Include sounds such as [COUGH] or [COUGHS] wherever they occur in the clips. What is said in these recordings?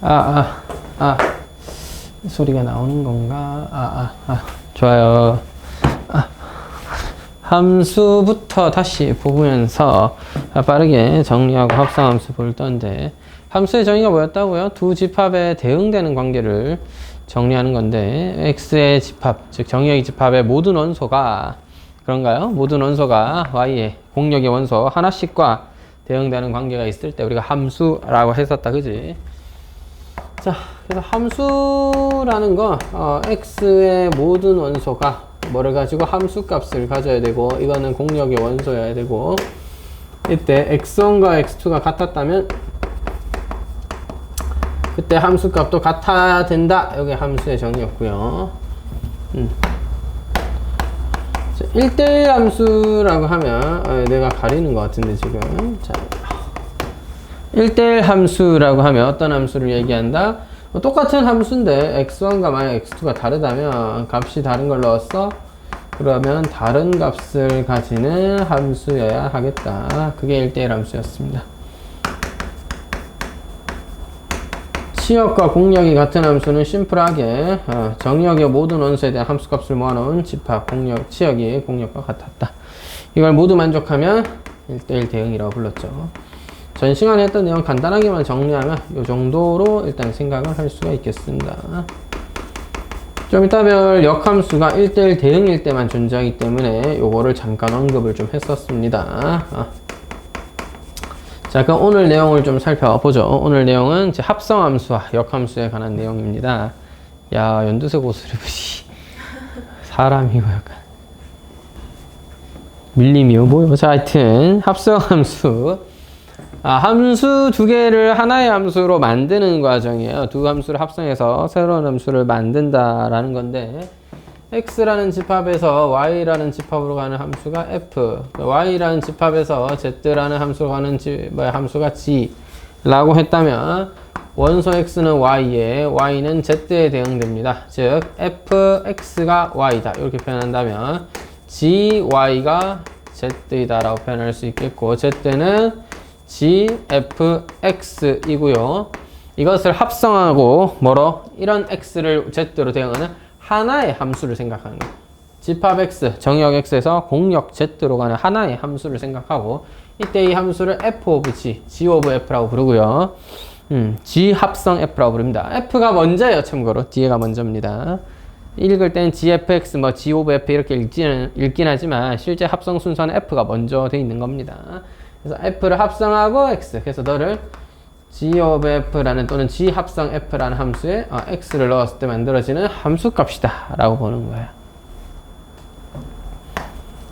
아, 아, 아. 소리가 나오는 건가? 아, 아, 아. 좋아요. 아. 함수부터 다시 보면서 빠르게 정리하고 합성함수 볼 건데 함수의 정의가 뭐였다고요? 두 집합에 대응되는 관계를 정리하는 건데 x의 집합, 즉 정의의 집합의 모든 원소가 그런가요? 모든 원소가 y의 공력의 원소 하나씩과 대응되는 관계가 있을 때 우리가 함수라고 했었다, 그지? 자, 그래서 함수라는 거 어, x의 모든 원소가 뭐를 가지고 함수 값을 가져야 되고 이거는 공력의 원소여야 되고 이때 x1과 x2가 같았다면 그때 함수 값도 같아야 된다. 여기 함수의 정의였고요. 음. 1대1 함수라고 하면 아, 내가 가리는 것 같은데 지금 자 1대1 함수라고 하면 어떤 함수를 얘기한다? 뭐 똑같은 함수인데 x1과 만약 x2가 다르다면 값이 다른 걸 넣었어? 그러면 다른 값을 가지는 함수여야 하겠다. 그게 1대1 함수였습니다. 치역과 공력이 같은 함수는 심플하게 어, 정역의 모든 원소에 대한 함수값을 모아놓은 집합, 공력, 치역이 공력과 같았다. 이걸 모두 만족하면 1대1 대응이라고 불렀죠. 전 시간에 했던 내용 간단하게만 정리하면 이 정도로 일단 생각을 할 수가 있겠습니다. 좀 이따 별 역함수가 1대1 대응일 때만 존재하기 때문에 요거를 잠깐 언급을 좀 했었습니다. 어. 자, 그럼 오늘 내용을 좀 살펴보죠. 오늘 내용은 이제 합성함수와 역함수에 관한 내용입니다. 야, 연두색 옷을 입으시. 사람이고 약간. 밀림이요, 뭐요? 자, 하여튼, 합성함수. 아, 함수 두 개를 하나의 함수로 만드는 과정이에요. 두 함수를 합성해서 새로운 함수를 만든다라는 건데, x라는 집합에서 y라는 집합으로 가는 함수가 f, y라는 집합에서 z라는 함수로 가는 지, 뭐야, 함수가 g라고 했다면 원소 x는 y에 y는 z에 대응됩니다. 즉 fx가 y다 이렇게 표현한다면 gy가 z이다라고 표현할 수 있겠고 z는 gfx이고요. 이것을 합성하고 뭐로 이런 x를 z로 대응하는 하나의 함수를 생각하는 거예요. 집합 x, 정역 x에서 공역 z로 가는 하나의 함수를 생각하고 이때 이 함수를 f of g, g of f라고 부르고요. 음, g 합성 f라고 부릅니다. f가 먼저예요, 참고로. 뒤에가 먼저입니다. 읽을 땐 gfx, 뭐 g of f 이렇게 읽긴, 읽긴 하지만 실제 합성 순서는 f가 먼저 돼 있는 겁니다. 그래서 f를 합성하고 x. 그래서 너를 g of f라는 또는 g 합성 f라는 함수에 어, x를 넣었을 때 만들어지는 함수 값이다 라고 보는 거예요.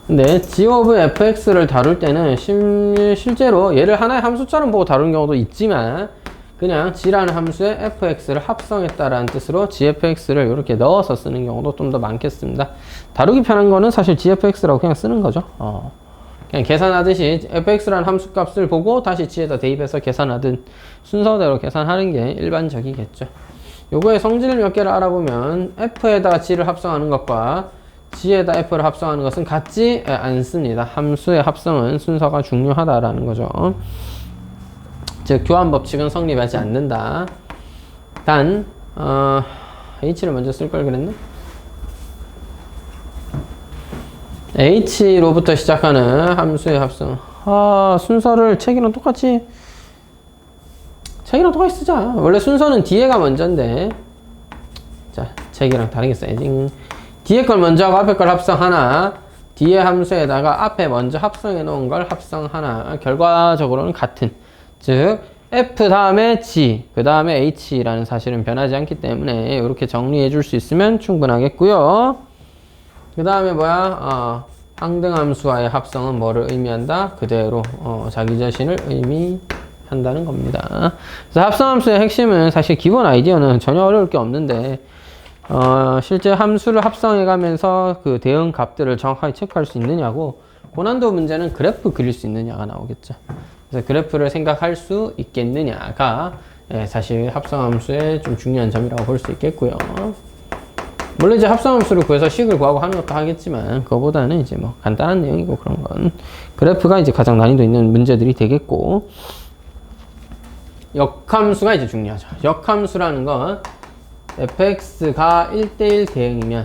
근데 g of fx를 다룰 때는 심, 실제로 얘를 하나의 함수처럼 보고 다루는 경우도 있지만 그냥 g라는 함수에 fx를 합성했다라는 뜻으로 gfx를 이렇게 넣어서 쓰는 경우도 좀 더 많겠습니다. 다루기 편한 거는 사실 gfx라고 그냥 쓰는 거죠. 어. 그냥 계산하듯이 fx라는 함수 값을 보고 다시 g에다 대입해서 계산하든 순서대로 계산하는 게 일반적이겠죠. 요거의 성질 몇 개를 알아보면 f에다가 g를 합성하는 것과 g에다 f를 합성하는 것은 같지 않습니다. 함수의 합성은 순서가 중요하다라는 거죠. 즉 교환 법칙은 성립하지 않는다. 단 어, h를 먼저 쓸 걸 그랬나? H로부터 시작하는 함수의 합성. 아, 순서를 책이랑 똑같이 책이랑 똑같이 쓰자. 원래 순서는 뒤에가 먼저인데. 자, 책이랑 다르게 써야지. 뒤에 걸 먼저 하고 앞에 걸 합성 하나. 뒤에 함수에다가 앞에 먼저 합성해 놓은 걸 합성 하나. 결과적으로는 같은. 즉, f 다음에 g, 그 다음에 h라는 사실은 변하지 않기 때문에 이렇게 정리해 줄 수 있으면 충분하겠고요. 그 다음에 뭐야? 어, 항등함수와의 합성은 뭐를 의미한다? 그대로 어, 자기 자신을 의미한다는 겁니다. 그래서 합성함수의 핵심은 사실 기본 아이디어는 전혀 어려울 게 없는데 어, 실제 함수를 합성해가면서 그 대응 값들을 정확하게 체크할 수 있느냐고 고난도 문제는 그래프 그릴 수 있느냐가 나오겠죠. 그래서 그래프를 생각할 수 있겠느냐가 예, 사실 합성함수의 좀 중요한 점이라고 볼 수 있겠고요. 물론 이제 합성함수를 구해서 식을 구하고 하는 것도 하겠지만 그거보다는 이제 뭐 간단한 내용이고 그런 건 그래프가 이제 가장 난이도 있는 문제들이 되겠고 역함수가 이제 중요하죠. 역함수라는 건 fx가 1대1 대응이면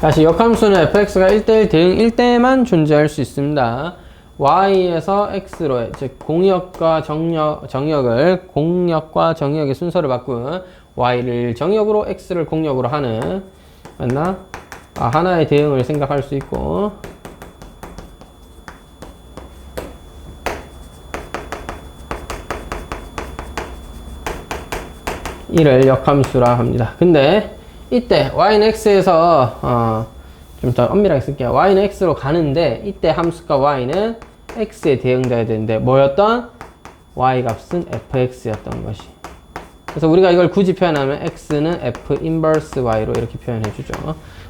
다시 역함수는 fx가 1대1 대응일 때만 존재할 수 있습니다. Y에서 x로 즉 공역과 정역, 정역을 공역과 정역의 순서를 바꾼 y를 정역으로 x를 공역으로 하는 맞나? 아, 하나의 대응을 생각할 수 있고 이를 역함수라 합니다. 근데 이때 y는 x에서 어, 좀 더 엄밀하게 쓸게요. y는 x로 가는데 이때 함수가 y는 x에 대응돼야 되는데 뭐였던? y 값은 fx였던 것이. 그래서 우리가 이걸 굳이 표현하면 x는 f 인버스 y로 이렇게 표현해 주죠.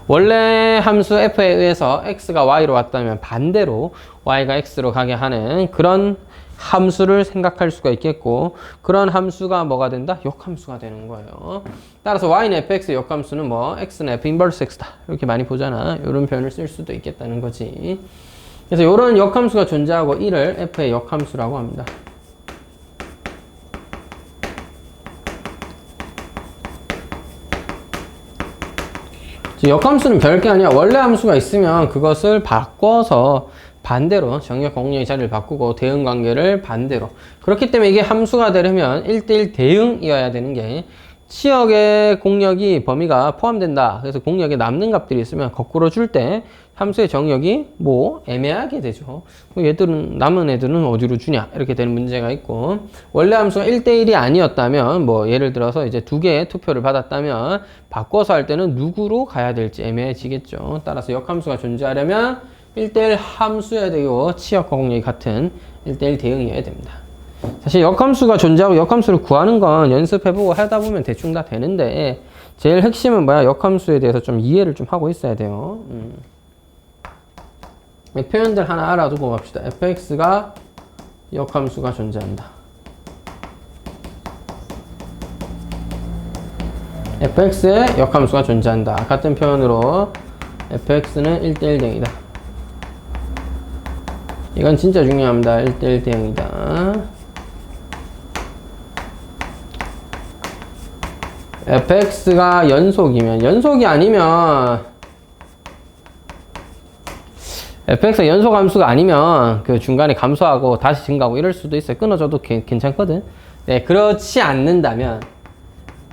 원래 함수 f에 의해서 x가 y로 왔다면 반대로 y가 x로 가게 하는 그런 함수를 생각할 수가 있겠고 그런 함수가 뭐가 된다? 역함수가 되는 거예요. 따라서 y는 fx의 역함수는 뭐 x는 f 인버스 x다 이렇게 많이 보잖아. 이런 표현을 쓸 수도 있겠다는 거지. 그래서 이런 역함수가 존재하고 이를 f의 역함수라고 합니다. 역함수는 별게 아니야. 원래 함수가 있으면 그것을 바꿔서 반대로 정역 공역의 자리를 바꾸고 대응 관계를 반대로 그렇기 때문에 이게 함수가 되려면 1대1 대응이어야 되는 게 치역의 공역이 범위가 포함된다. 그래서 공역에 남는 값들이 있으면 거꾸로 줄 때 함수의 정역이 뭐 애매하게 되죠. 얘들은 남은 애들은 어디로 주냐 이렇게 되는 문제가 있고 원래 함수가 1대1이 아니었다면 뭐 예를 들어서 이제 두 개의 투표를 받았다면 바꿔서 할 때는 누구로 가야 될지 애매해지겠죠. 따라서 역함수가 존재하려면 1대1 함수여야 되고 치역과 공역이 같은 1대1 대응이어야 됩니다. 사실 역함수가 존재하고 역함수를 구하는 건 연습해보고 하다 보면 대충 다 되는데 제일 핵심은 뭐야? 역함수에 대해서 좀 이해를 좀 하고 있어야 돼요. 음. 이 표현들 하나 알아두고 갑시다. fx가 역함수가 존재한다. fx의 역함수가 존재한다. 같은 표현으로 fx는 1대1 대응이다. 이건 진짜 중요합니다. 1대1 대응이다. fx가 연속이면 연속이 아니면 fx가 연속 함수가 아니면 그 중간에 감소하고 다시 증가하고 이럴 수도 있어요. 끊어져도 게, 괜찮거든. 네, 그렇지 않는다면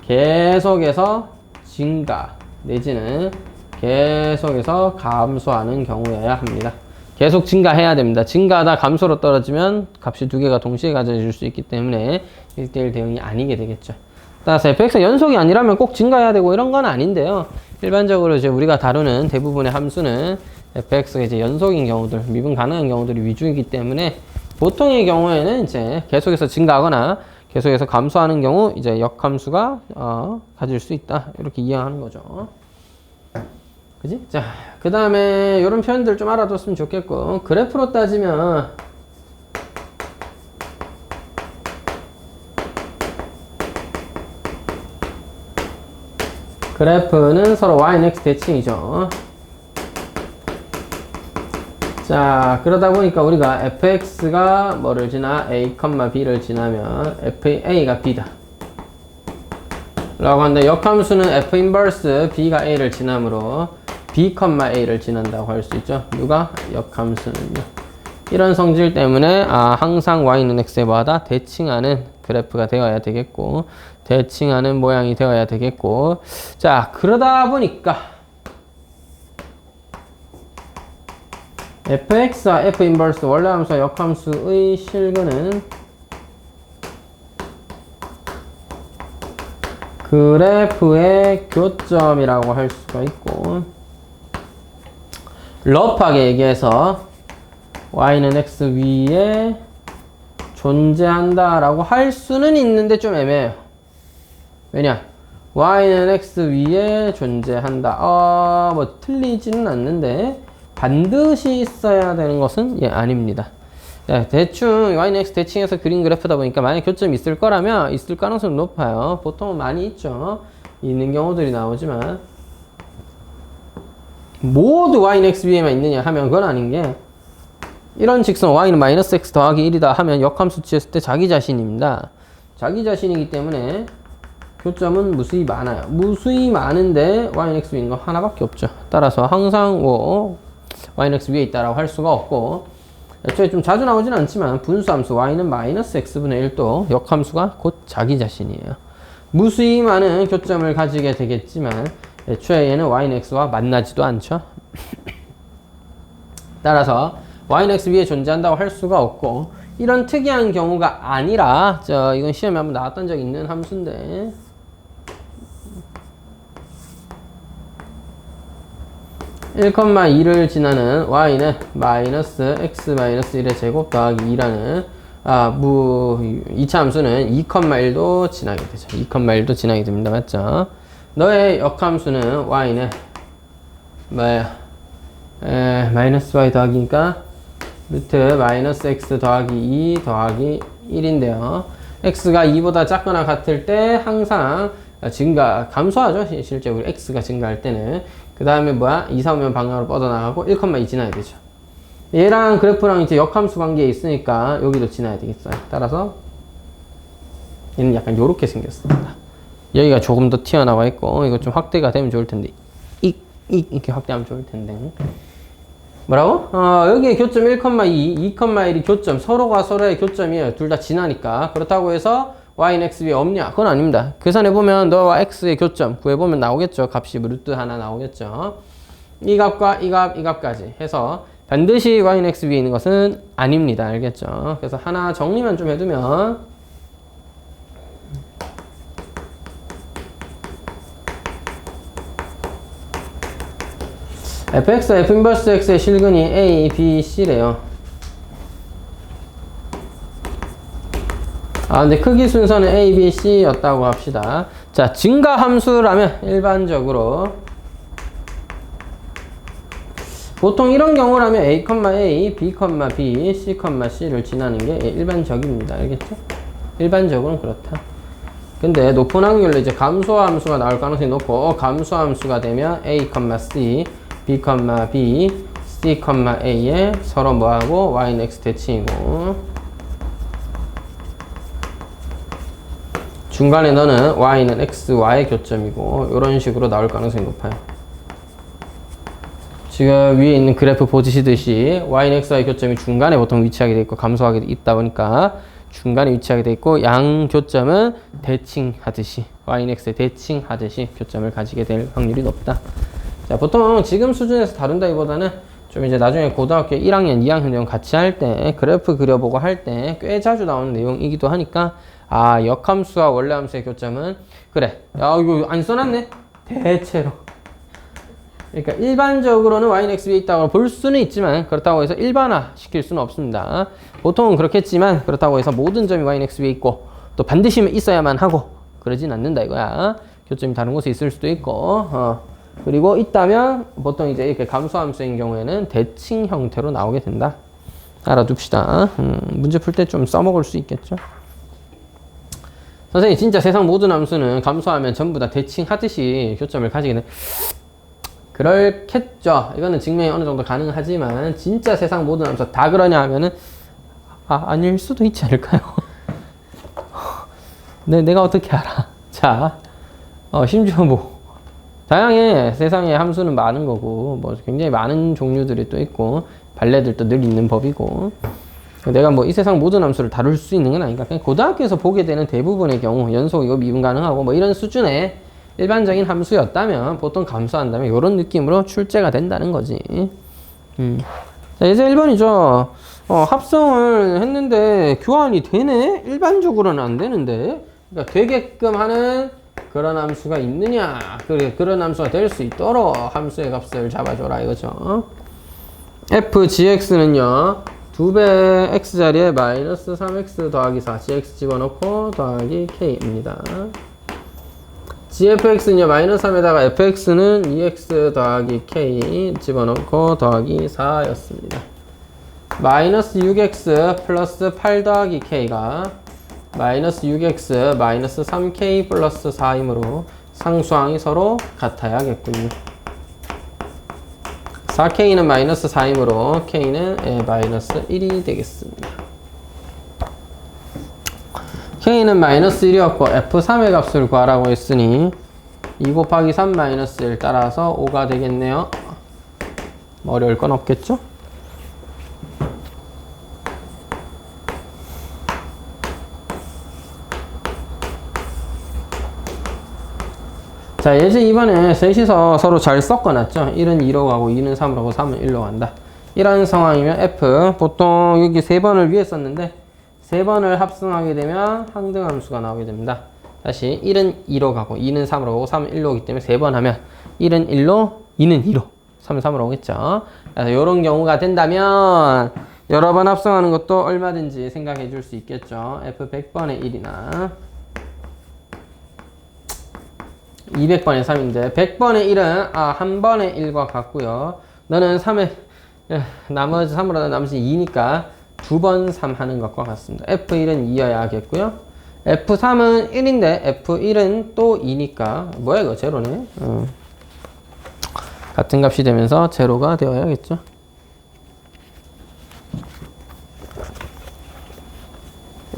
계속해서 증가 내지는 계속해서 감소하는 경우여야 합니다. 계속 증가해야 됩니다. 증가하다 감소로 떨어지면 값이 두 개가 동시에 가져질 수 있기 때문에 1대1 대응이 아니게 되겠죠. 따라서 fx가 연속이 아니라면 꼭 증가해야 되고 이런 건 아닌데요. 일반적으로 이제 우리가 다루는 대부분의 함수는 fx가 이제 연속인 경우들, 미분 가능한 경우들이 위주이기 때문에 보통의 경우에는 이제 계속해서 증가하거나 계속해서 감소하는 경우 이제 역함수가 어, 가질 수 있다. 이렇게 이해하는 거죠. 그지? 자, 그 다음에 이런 표현들 좀 알아뒀으면 좋겠고 그래프로 따지면 그래프는 서로 y, x 대칭이죠. 자, 그러다 보니까 우리가 fx가 뭐를 지나 a, b를 지나면 fa가 b다. 라고 하는데 역함수는 f 인버스 b가 a를 지나므로 b, a를 지난다고 할 수 있죠. 누가? 역함수는요. 이런 성질 때문에 아, 항상 y는 x에 마다 대칭하는 그래프가 되어야 되겠고 대칭하는 모양이 되어야 되겠고 자 그러다 보니까 fx와 f 인버스 원래 함수와 역함수의 실근은 그래프의 교점이라고 할 수가 있고 러프하게 얘기해서 y는 x 위에 존재한다 라고 할 수는 있는데 좀 애매해요. 왜냐? y는 x 위에 존재한다. 어, 뭐 틀리지는 않는데 반드시 있어야 되는 것은 예 아닙니다 자, 대충 y는 x 대칭해서 그린 그래프다 보니까 만약 교점이 있을 거라면 있을 가능성이 높아요 보통은 많이 있죠 있는 경우들이 나오지만 모두 y는 x 위에만 있느냐 하면 그건 아닌 게 이런 직선 y는 마이너스 x 더하기 1이다 하면 역함수 지었을 때 자기 자신입니다. 자기 자신이기 때문에 교점은 무수히 많아요. 무수히 많은데 y는 x 위에 있는 거 하나밖에 없죠. 따라서 항상 뭐 y는 x 위에 있다라고 할 수가 없고 애초에 좀 자주 나오진 않지만 분수함수 y는 마이너스 x분의 1도 역함수가 곧 자기 자신이에요. 무수히 많은 교점을 가지게 되겠지만 애초에 얘는 y는 x와 만나지도 않죠. [COUGHS] 따라서 y는 x 위에 존재한다고 할 수가 없고 이런 특이한 경우가 아니라 저 이건 시험에 한번 나왔던 적 있는 함수인데 1,2를 지나는 y는 마이너스 x 마이너스 1의 제곱 더하기 2라는 아, 무 2차 함수는 2,1도 지나게 되죠. 2,1도 지나게 됩니다. 맞죠? 너의 역함수는 y는 뭐야? 에, 마이너스 y 더하기니까 루트 마이너스 x 더하기 2 더하기 1인데요. x가 2보다 작거나 같을 때 항상 증가, 감소하죠. 시- 실제로 x가 증가할 때는. 그 다음에 뭐야? 2, 3면 방향으로 뻗어나가고 1,2 지나야 되죠. 얘랑 그래프랑 이제 역함수 관계에 있으니까 여기도 지나야 되겠어요. 따라서 얘는 약간 요렇게 생겼습니다. 여기가 조금 더 튀어나와 있고 이거 좀 확대가 되면 좋을 텐데 이, 이, 이렇게 확대하면 좋을 텐데 뭐라고? 어, 여기에 교점 1,2, 2,1이 교점 서로가 서로의 교점이에요. 둘 다 지나니까 그렇다고 해서 위에 없냐? 그건 아닙니다. 계산해보면 너와 x의 교점 구해보면 나오겠죠. 값이 뭐 루트 하나 나오겠죠. 이 값과 이 값, 이 값까지 해서 반드시 위에 있는 것은 아닙니다. 알겠죠? 그래서 하나 정리만 좀 해두면 fx, f 인버스 x의 실근이 a, b, c래요. 아, 근데 크기 순서는 a, b, c였다고 합시다. 자, 증가 함수라면 일반적으로 보통 이런 경우라면 a, a, b, b, c, c를 지나는 게 일반적입니다. 알겠죠? 일반적으로는 그렇다. 근데 높은 확률로 이제 감소 함수가 나올 가능성이 높고 어, 감소 함수가 되면 a, c, b, b, c, a에 서로 뭐하고 y는 x 대칭이고 중간에 너는 y는 x, y 교점이고 이런 식으로 나올 가능성이 높아요. 지금 위에 있는 그래프 보시듯이 y는 x, y 교점이 중간에 보통 위치하게 돼 있고 감소하게 돼 있다 보니까 중간에 위치하게 돼 있고 양 교점은 대칭하듯이 y는 x에 대칭하듯이 교점을 가지게 될 확률이 높다. 자, 보통 지금 수준에서 다룬다기보다는 좀 이제 나중에 고등학교 1학년, 2학년 내용 같이 할 때 그래프 그려보고 할 때 꽤 자주 나오는 내용이기도 하니까 아, 역함수와 원래함수의 교점은 그래. 야, 이거 안 써놨네. 대체로. 그러니까 일반적으로는 y는 x 위에 있다고 볼 수는 있지만 그렇다고 해서 일반화 시킬 수는 없습니다. 보통은 그렇겠지만 그렇다고 해서 모든 점이 y는 x 위에 있고 또 반드시 있어야만 하고 그러진 않는다 이거야. 교점이 다른 곳에 있을 수도 있고 어. 그리고 있다면 보통 이제 이렇게 감소함수인 경우에는 대칭 형태로 나오게 된다. 알아둡시다. 음, 문제 풀 때 좀 써먹을 수 있겠죠. 선생님 진짜 세상 모든 함수는 감소하면 전부 다 대칭하듯이 교점을 가지게 돼. 그렇겠죠. 이거는 증명이 어느 정도 가능하지만 진짜 세상 모든 함수 다 그러냐 하면은 아, 아닐 수도 있지 않을까요? [LAUGHS] 네, 내가 어떻게 알아? 자, 어, 심지어 뭐 다양해. 세상에 함수는 많은 거고 뭐 굉장히 많은 종류들이 또 있고 발레들도 늘 있는 법이고. 내가 뭐 이 세상 모든 함수를 다룰 수 있는 건 아닌가 그냥 고등학교에서 보게 되는 대부분의 경우 연속 이거 미분 가능하고 뭐 이런 수준의 일반적인 함수였다면 보통 감소한다면 이런 느낌으로 출제가 된다는 거지. 음. 자 이제 1번이죠. 어, 합성을 했는데 교환이 되네? 일반적으로는 안 되는데. 그러니까 되게끔 하는 그런 함수가 있느냐? 그래 그런 함수가 될 수 있도록 함수의 값을 잡아줘라 이거죠. f gx는요 2배 x 자리에 마이너스 3x 더하기 4 gx 집어넣고 더하기 k입니다. gfx는요 마이너스 3에다가 fx는 2x 더하기 k 집어넣고 더하기 4였습니다. 마이너스 6x 플러스 8 더하기 k가 마이너스 6x 마이너스 3k 플러스 4이므로 상수항이 서로 같아야겠군요. 4K는 마이너스 4이므로 K는 예, 마이너스 1이 되겠습니다. K는 마이너스 1이었고 F3의 값을 구하라고 했으니 2 곱하기 3 마이너스 1 따라서 5가 되겠네요. 뭐 어려울 건 없겠죠? 자, 예제 이번에 셋이서 서로 잘 섞어놨죠? 1은 2로 가고 2는 3으로 가고 3은 1로 간다. 이런 상황이면 F, 보통 여기 세 번을 위에 썼는데 세 번을 합성하게 되면 항등함수가 나오게 됩니다. 다시 1은 2로 가고 2는 3으로 가고 3은 1로 오기 때문에 세 번 하면 1은 1로, 2는 2로, 3은 3으로 오겠죠. 그래서 이런 경우가 된다면 여러 번 합성하는 것도 얼마든지 생각해 줄 수 있겠죠. F 100번의 1이나 200번의 3인데 100번의 1은 아, 한 번의 1과 같고요. 너는 3에 나머지 3으로 나머지 2니까 두 번 3 하는 것과 같습니다. F1은 2여야겠고요. F3은 1인데 F1은 또 2니까 뭐야 이거 제로네. 어. 같은 값이 되면서 제로가 되어야겠죠.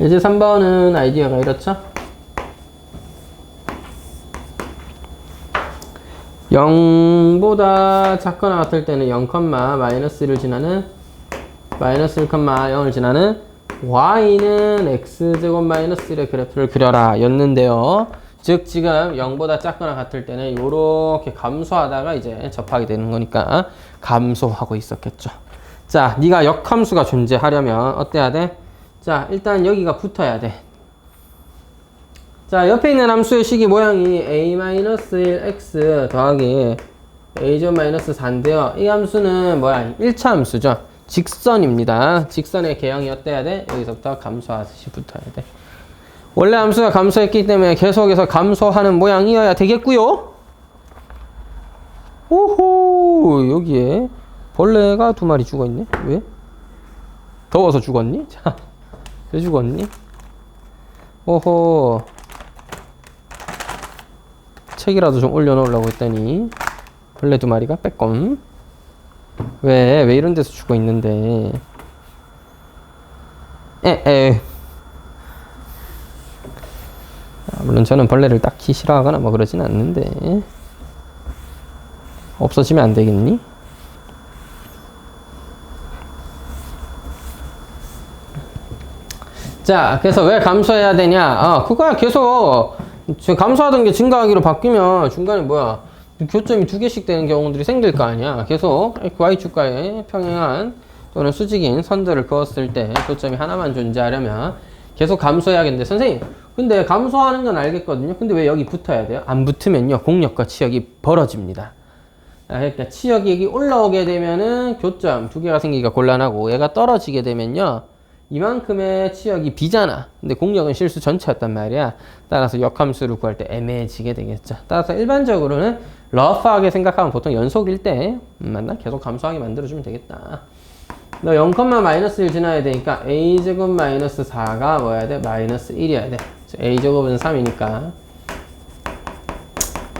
이제 3번은 아이디어가 이렇죠. 0보다 작거나 같을 때는 0, 마이너스를 지나는 마이너스 1, 0을 지나는 y는 x제곱 마이너스 1의 그래프를 그려라 였는데요. 즉 지금 0보다 작거나 같을 때는 이렇게 감소하다가 이제 접하게 되는 거니까 감소하고 있었겠죠. 자, 네가 역함수가 존재하려면 어때야 돼? 자, 일단 여기가 붙어야 돼. 자, 옆에 있는 함수의 식이 모양이 a-1x 더하기 a-4인데요. 이 함수는 뭐야? 1차 함수죠. 직선입니다. 직선의 개형이 어때야 돼? 여기서부터 감소하듯이 붙어야 돼. 원래 함수가 감소했기 때문에 계속해서 감소하는 모양이어야 되겠고요. 오호 여기에 벌레가 두 마리 죽어있네. 왜? 더워서 죽었니? [LAUGHS] 자, 왜 죽었니? 오호 책이라도 좀 올려놓으려고 했더니 벌레 두 마리가 빼꼼 왜? 왜 이런 데서 죽어 있는데 에에 아, 물론 저는 벌레를 딱히 싫어하거나 뭐 그러진 않는데 없어지면 안 되겠니? 자, 그래서 왜 감소해야 되냐? 어, 그거야 계속 감소하던 게 증가하기로 바뀌면 중간에 뭐야? 교점이 두 개씩 되는 경우들이 생길 거 아니야. 계속 y축과에 평행한 또는 수직인 선들을 그었을 때 교점이 하나만 존재하려면 계속 감소해야겠는데 선생님 근데 감소하는 건 알겠거든요. 근데 왜 여기 붙어야 돼요? 안 붙으면요 공력과 치역이 벌어집니다. 아, 그러니까 치역이 올라오게 되면은 교점 두 개가 생기기가 곤란하고 얘가 떨어지게 되면요 이만큼의 치역이 비잖아. 근데 공력은 실수 전체였단 말이야. 따라서 역함수를 구할 때 애매해지게 되겠죠. 따라서 일반적으로는 러프하게 생각하면 보통 연속일 때 음, 맞나? 계속 감소하게 만들어주면 되겠다. 너 0, 마이너스 1 지나야 되니까 a제곱 마이너스 4가 뭐야 돼? 마이너스 1이어야 돼. a제곱은 3이니까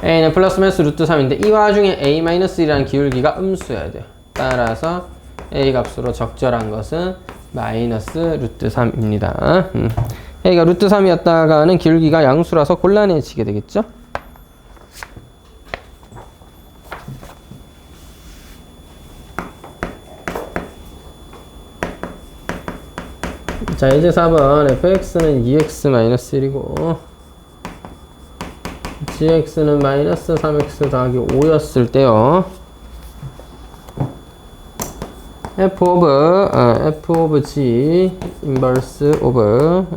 a는 플러스 마이너스 루트 3인데 이 와중에 a 마이너스 1이라는 기울기가 음수여야 돼요. 따라서 a 값으로 적절한 것은 마이너스 루트 3입니다. 음. a가 루트 3이었다가는 기울기가 양수라서 곤란해지게 되겠죠? 자 이제 4번 fx는 2x-1이고 gx는 마이너스 3x 더하기 5였을 때요 f of 어, f of g inverse of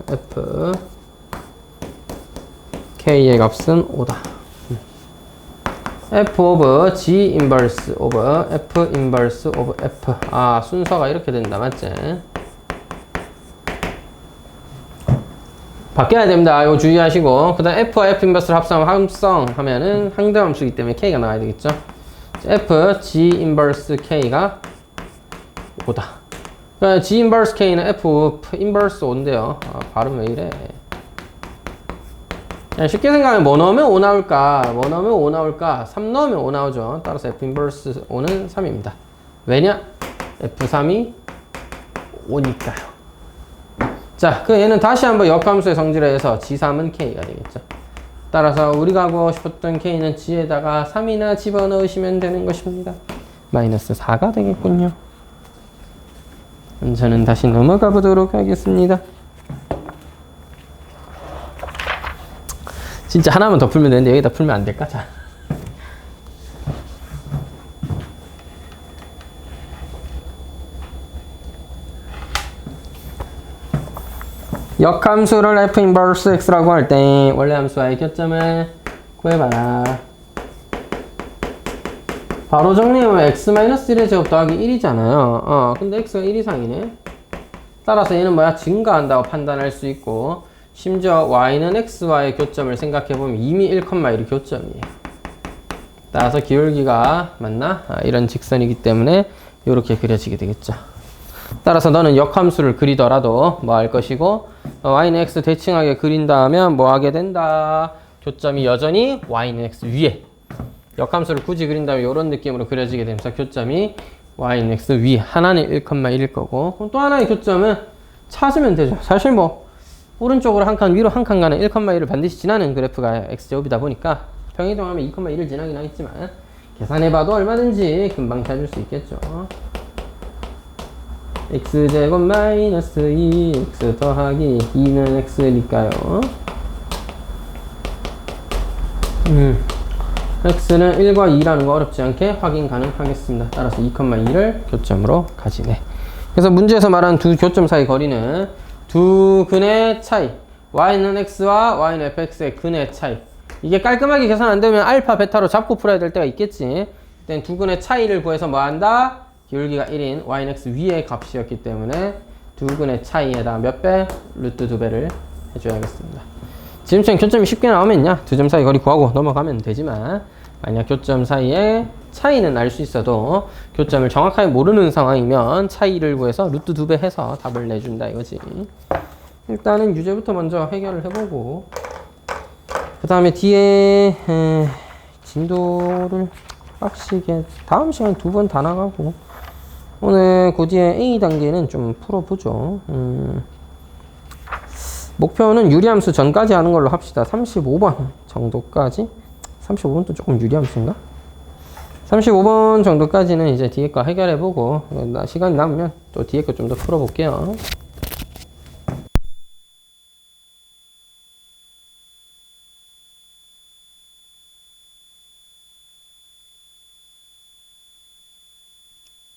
f k의 값은 5다. f of g inverse of f inverse of f 아 순서가 이렇게 된다 맞지? 바뀌어야 됩니다. 이거 주의하시고 그 다음 f와 f 인버스를 합성하면 합성하면은 항등함수이기 때문에 k가 나와야 되겠죠. f g 인버스 k가 5다. 그러니까 G 인버스 K는 F 인버스 5인데요. 아, 발음 왜 이래? 그냥 쉽게 생각하면 뭐 넣으면 5 나올까? 뭐 넣으면 5 나올까? 3 넣으면 5 나오죠. 따라서 F 인버스 5는 3입니다. 왜냐? F3이 5니까요. 자, 그 얘는 다시 한번 역함수의 성질을 해서 G3은 K가 되겠죠. 따라서 우리가 구하고 싶었던 K는 G에다가 3이나 집어넣으시면 되는 것입니다. 마이너스 4가 되겠군요. 저는 다시 넘어가 보도록 하겠습니다. 진짜 하나만 더 풀면 되는데 여기다 풀면 안 될까? 자. 역함수를 f 인버스 x라고 할 때 원래 함수와의 교점을 구해봐라. 바로 정리하면 x-1의 제곱 더하기 1이잖아요. 어, 근데 x가 1 이상이네. 따라서 얘는 뭐야? 증가한다고 판단할 수 있고 심지어 y는 x와의 교점을 생각해보면 이미 1,1이 교점이에요. 따라서 기울기가 맞나? 아, 이런 직선이기 때문에 이렇게 그려지게 되겠죠. 따라서 너는 역함수를 그리더라도 뭐 할 것이고 어, y는 x 대칭하게 그린다면 뭐 하게 된다. 교점이 여전히 y는 x 위에 역함수를 굳이 그린다면 이런 느낌으로 그려지게 되면서 교점이 y는 x 위 하나는 1,1일 거고 그럼 또 하나의 교점은 찾으면 되죠. 사실 뭐 오른쪽으로 한 칸 위로 한 칸 가는 1,1을 반드시 지나는 그래프가 x제곱이다 보니까 평이동하면 2,1을 지나긴 하겠지만 계산해봐도 얼마든지 금방 찾을 수 있겠죠. x제곱 마이너스 2x 더하기 2는 x니까요. 음. X는 1과 2라는 거 어렵지 않게 확인 가능하겠습니다. 따라서 2,2를 교점으로 가지네. 그래서 문제에서 말한 두 교점 사이 거리는 두 근의 차이. y는 x와 y는 fx의 근의 차이. 이게 깔끔하게 계산 안 되면 알파, 베타로 잡고 풀어야 될 때가 있겠지. 그땐 두 근의 차이를 구해서 뭐 한다? 기울기가 1인 y는 x 위의 값이었기 때문에 두 근의 차이에다 몇 배? 루트 두 배를 해줘야겠습니다. 지금처럼 교점이 쉽게 나오면요. 두 점 사이 거리 구하고 넘어가면 되지만 만약 교점 사이에 차이는 알 수 있어도 교점을 정확하게 모르는 상황이면 차이를 구해서 루트 두 배 해서 답을 내준다 이거지. 일단은 유제부터 먼저 해결을 해보고 그 다음에 뒤에 에, 진도를 빡시게 다음 시간 두 번 다 나가고 오늘 그 뒤에 A 단계는 좀 풀어보죠. 음. 목표는 유리함수 전까지 하는 걸로 합시다. 35번 정도까지. 35번도 조금 유리함수인가? 35번 정도까지는 이제 뒤에 거 해결해보고, 시간 남으면 또 뒤에 거 좀 더 풀어볼게요.